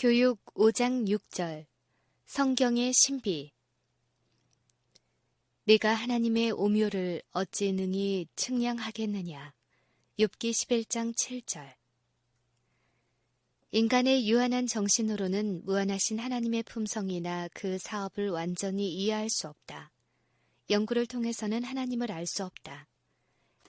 교육 5장 6절 성경의 신비 내가 하나님의 오묘를 어찌 능히 측량하겠느냐. 욥기 11장 7절 인간의 유한한 정신으로는 무한하신 하나님의 품성이나 그 사업을 완전히 이해할 수 없다. 연구를 통해서는 하나님을 알 수 없다.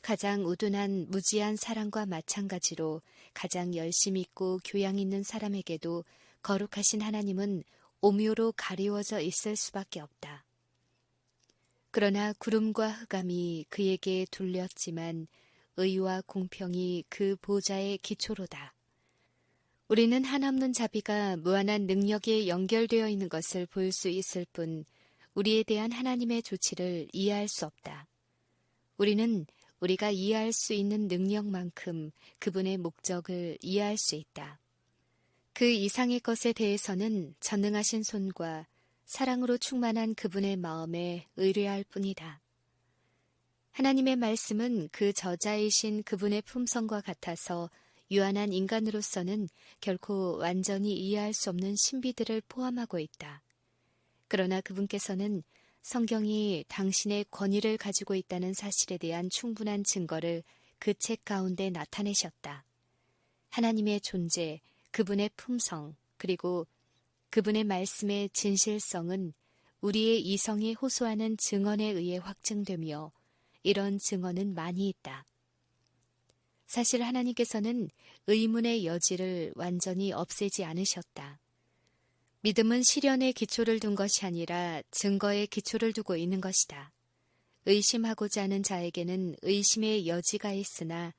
가장 우둔한 무지한 사랑과 마찬가지로 가장 열심 있고 교양 있는 사람에게도 거룩하신 하나님은 오묘로 가리워져 있을 수밖에 없다. 그러나 구름과 흑암이 그에게 둘렸지만 의와 공평이 그 보좌의 기초로다. 우리는 한없는 자비가 무한한 능력에 연결되어 있는 것을 볼 수 있을 뿐 우리에 대한 하나님의 조치를 이해할 수 없다. 우리는 우리가 이해할 수 있는 능력만큼 그분의 목적을 이해할 수 있다. 그 이상의 것에 대해서는 전능하신 손과 사랑으로 충만한 그분의 마음에 의뢰할 뿐이다. 하나님의 말씀은 그 저자이신 그분의 품성과 같아서 유한한 인간으로서는 결코 완전히 이해할 수 없는 신비들을 포함하고 있다. 그러나 그분께서는 성경이 당신의 권위를 가지고 있다는 사실에 대한 충분한 증거를 그 책 가운데 나타내셨다. 하나님의 존재, 그분의 품성, 그리고 그분의 말씀의 진실성은 우리의 이성이 호소하는 증언에 의해 확증되며 이런 증언은 많이 있다. 사실 하나님께서는 의문의 여지를 완전히 없애지 않으셨다. 믿음은 시련의 기초를 둔 것이 아니라 증거의 기초를 두고 있는 것이다. 의심하고자 하는 자에게는 의심의 여지가 있으나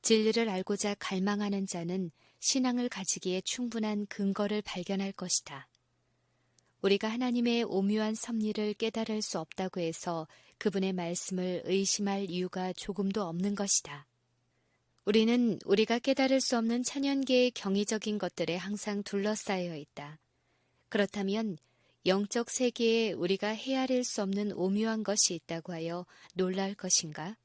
진리를 알고자 갈망하는 자는 신앙을 가지기에 충분한 근거를 발견할 것이다. 우리가 하나님의 오묘한 섭리를 깨달을 수 없다고 해서 그분의 말씀을 의심할 이유가 조금도 없는 것이다. 우리는 우리가 깨달을 수 없는 천연계의 경이적인 것들에 항상 둘러싸여 있다. 그렇다면 영적 세계에 우리가 헤아릴 수 없는 오묘한 것이 있다고 하여 놀랄 것인가?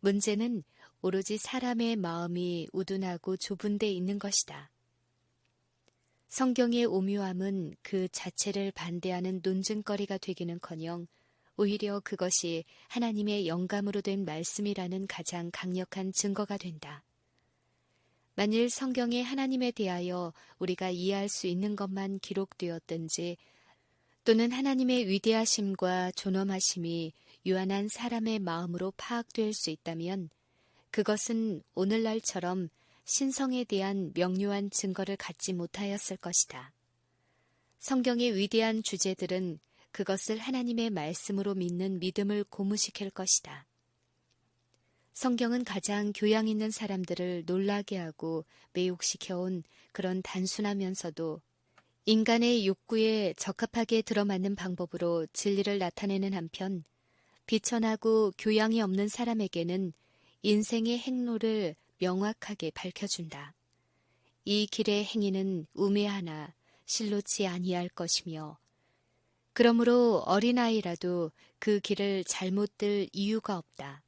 문제는 오로지 사람의 마음이 우둔하고 좁은 데 있는 것이다. 성경의 오묘함은 그 자체를 반대하는 논증거리가 되기는 커녕 오히려 그것이 하나님의 영감으로 된 말씀이라는 가장 강력한 증거가 된다. 만일 성경에 하나님에 대하여 우리가 이해할 수 있는 것만 기록되었든지 또는 하나님의 위대하심과 존엄하심이 유한한 사람의 마음으로 파악될 수 있다면 그것은 오늘날처럼 신성에 대한 명료한 증거를 갖지 못하였을 것이다. 성경의 위대한 주제들은 그것을 하나님의 말씀으로 믿는 믿음을 고무시킬 것이다. 성경은 가장 교양 있는 사람들을 놀라게 하고 매혹시켜온 그런 단순하면서도 인간의 욕구에 적합하게 들어맞는 방법으로 진리를 나타내는 한편 비천하고 교양이 없는 사람에게는 인생의 행로를 명확하게 밝혀준다. 이 길의 행위는 우매하나 실로치 아니할 것이며 그러므로 어린아이라도 그 길을 잘못 들 이유가 없다.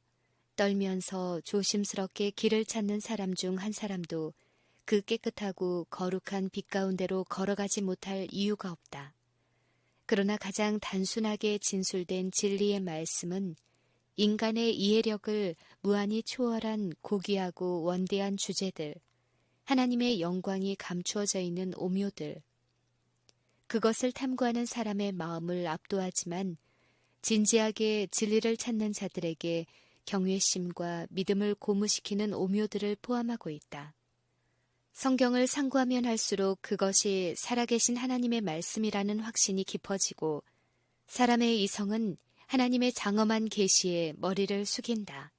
떨면서 조심스럽게 길을 찾는 사람 중 한 사람도 그 깨끗하고 거룩한 빛 가운데로 걸어가지 못할 이유가 없다. 그러나 가장 단순하게 진술된 진리의 말씀은 인간의 이해력을 무한히 초월한 고귀하고 원대한 주제들, 하나님의 영광이 감추어져 있는 오묘들, 그것을 탐구하는 사람의 마음을 압도하지만 진지하게 진리를 찾는 자들에게 경외심과 믿음을 고무시키는 오묘들을 포함하고 있다. 성경을 상고하면 할수록 그것이 살아계신 하나님의 말씀이라는 확신이 깊어지고 사람의 이성은 하나님의 장엄한 계시에 머리를 숙인다.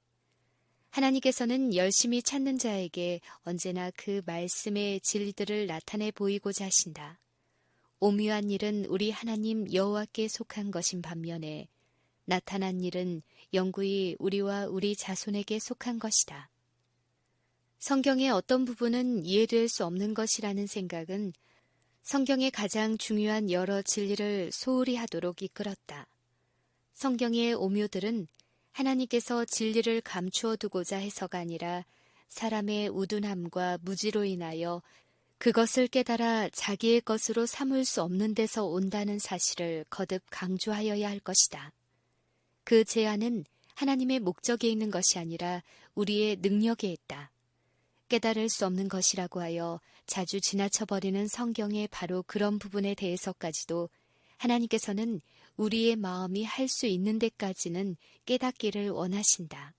하나님께서는 열심히 찾는 자에게 언제나 그 말씀의 진리들을 나타내 보이고자 하신다. 오묘한 일은 우리 하나님 여호와께 속한 것인 반면에 나타난 일은 영구히 우리와 우리 자손에게 속한 것이다. 성경의 어떤 부분은 이해될 수 없는 것이라는 생각은 성경의 가장 중요한 여러 진리를 소홀히 하도록 이끌었다. 성경의 오묘들은 하나님께서 진리를 감추어 두고자 해서가 아니라 사람의 우둔함과 무지로 인하여 그것을 깨달아 자기의 것으로 삼을 수 없는 데서 온다는 사실을 거듭 강조하여야 할 것이다. 그 제안은 하나님의 목적에 있는 것이 아니라 우리의 능력에 있다. 깨달을 수 없는 것이라고 하여 자주 지나쳐버리는 성경의 바로 그런 부분에 대해서까지도 하나님께서는 우리의 마음이 할 수 있는 데까지는 깨닫기를 원하신다.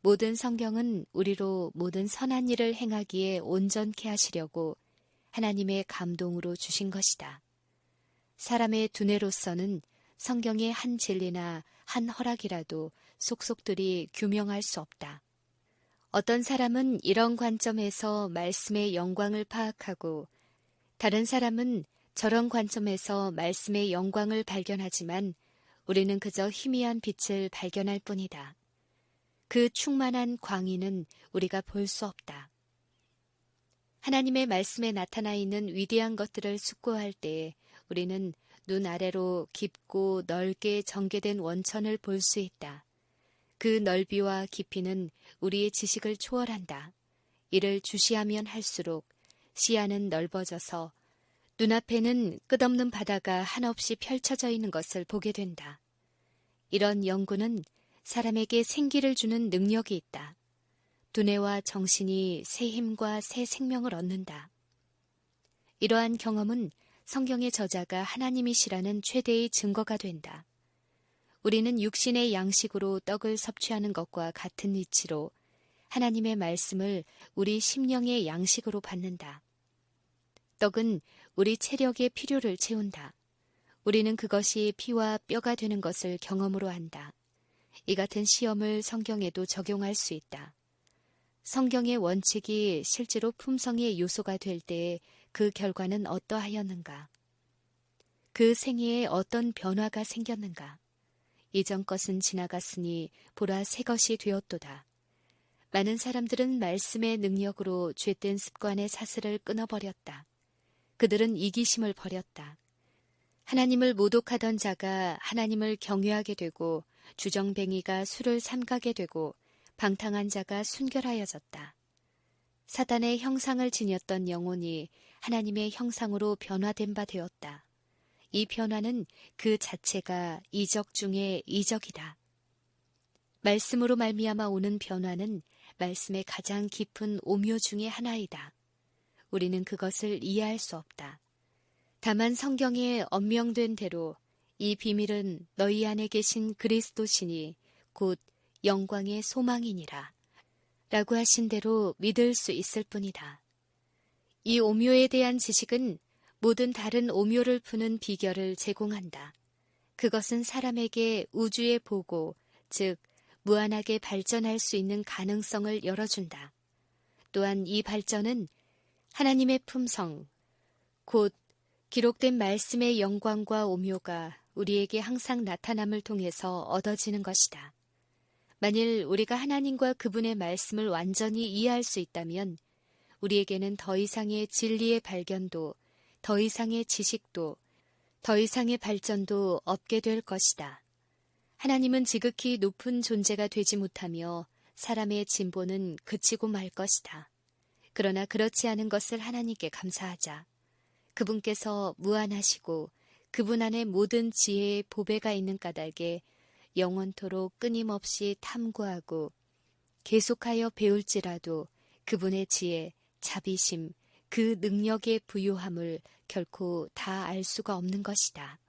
모든 성경은 우리로 모든 선한 일을 행하기에 온전케 하시려고 하나님의 감동으로 주신 것이다. 사람의 두뇌로서는 성경의 한 진리나 한 허락이라도 속속들이 규명할 수 없다. 어떤 사람은 이런 관점에서 말씀의 영광을 파악하고 다른 사람은 저런 관점에서 말씀의 영광을 발견하지만 우리는 그저 희미한 빛을 발견할 뿐이다. 그 충만한 광의는 우리가 볼 수 없다. 하나님의 말씀에 나타나 있는 위대한 것들을 숙고할 때 우리는 눈 아래로 깊고 넓게 전개된 원천을 볼 수 있다. 그 넓이와 깊이는 우리의 지식을 초월한다. 이를 주시하면 할수록 시야는 넓어져서 눈앞에는 끝없는 바다가 한없이 펼쳐져 있는 것을 보게 된다. 이런 연구는 사람에게 생기를 주는 능력이 있다. 두뇌와 정신이 새 힘과 새 생명을 얻는다. 이러한 경험은 성경의 저자가 하나님이시라는 최대의 증거가 된다. 우리는 육신의 양식으로 떡을 섭취하는 것과 같은 이치로 하나님의 말씀을 우리 심령의 양식으로 받는다. 떡은 우리 체력의 필요를 채운다. 우리는 그것이 피와 뼈가 되는 것을 경험으로 한다. 이 같은 시험을 성경에도 적용할 수 있다. 성경의 원칙이 실제로 품성의 요소가 될 때에 그 결과는 어떠하였는가? 그 생애에 어떤 변화가 생겼는가? 이전 것은 지나갔으니 보라 새 것이 되었도다. 많은 사람들은 말씀의 능력으로 죄된 습관의 사슬을 끊어버렸다. 그들은 이기심을 버렸다. 하나님을 모독하던 자가 하나님을 경외하게 되고 주정뱅이가 술을 삼가게 되고 방탕한 자가 순결하여졌다. 사단의 형상을 지녔던 영혼이 하나님의 형상으로 변화된 바 되었다. 이 변화는 그 자체가 이적 중의 이적이다. 말씀으로 말미암아 오는 변화는 말씀의 가장 깊은 오묘 중의 하나이다. 우리는 그것을 이해할 수 없다. 다만 성경에 언명된 대로 이 비밀은 너희 안에 계신 그리스도시니 곧 영광의 소망이니라. 라고 하신 대로 믿을 수 있을 뿐이다. 이 오묘에 대한 지식은 모든 다른 오묘를 푸는 비결을 제공한다. 그것은 사람에게 우주의 보고, 즉, 무한하게 발전할 수 있는 가능성을 열어준다. 또한 이 발전은 하나님의 품성, 곧 기록된 말씀의 영광과 오묘가 우리에게 항상 나타남을 통해서 얻어지는 것이다. 만일 우리가 하나님과 그분의 말씀을 완전히 이해할 수 있다면 우리에게는 더 이상의 진리의 발견도, 더 이상의 지식도, 더 이상의 발전도 없게 될 것이다. 하나님은 지극히 높은 존재가 되지 못하며 사람의 진보는 그치고 말 것이다. 그러나 그렇지 않은 것을 하나님께 감사하자. 그분께서 무한하시고 그분 안에 모든 지혜의 보배가 있는 까닭에 영원토록 끊임없이 탐구하고 계속하여 배울지라도 그분의 지혜, 자비심, 그 능력의 부유함을 결코 다 알 수가 없는 것이다.